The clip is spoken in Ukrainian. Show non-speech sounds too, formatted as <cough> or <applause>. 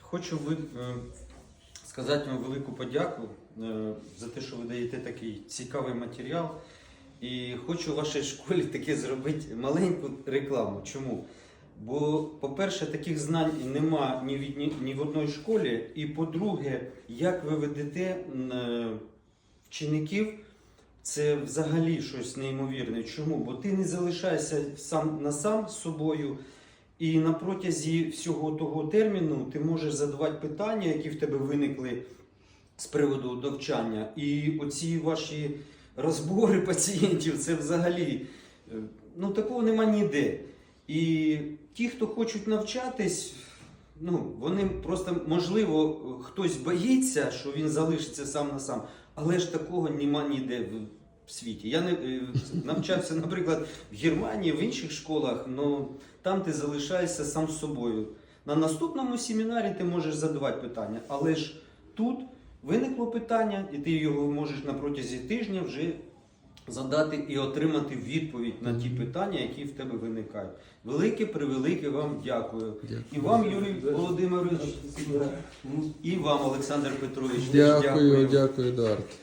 Хочу ви, е, сказати вам велику подяку е, за те, що ви даєте такий цікавий матеріал. І хочу в вашій школі таке зробити маленьку рекламу. Чому? Бо, по-перше, таких знань нема ні, від, ні, ні в одній школі. І по-друге, як ви ведете е, вчеників, це взагалі щось неймовірне. Чому? Бо ти не залишаєшся сам на сам з собою. І на протязі всього того терміну ти можеш задавати питання, які в тебе виникли з приводу довчання. І оці ваші розбори <laughs> пацієнтів, це взагалі е, ну, такого нема ніде. І ті, хто хочуть навчатись, ну, вони просто, можливо, хтось боїться, що він залишиться сам на сам, але ж такого нема ніде в світі. Я не е, навчався, наприклад, в Германії, в інших школах, але там ти залишаєшся сам з собою. На наступному семінарі ти можеш задавати питання, але ж тут виникло питання, і ти його можеш на протязі тижня вже задати і отримати відповідь на ті питання, які в тебе виникають. Велике, превелике вам дякую. І вам, Юрій Володимирович, і вам, Олександр Петрович. теж Дякую, дякую, Дарт.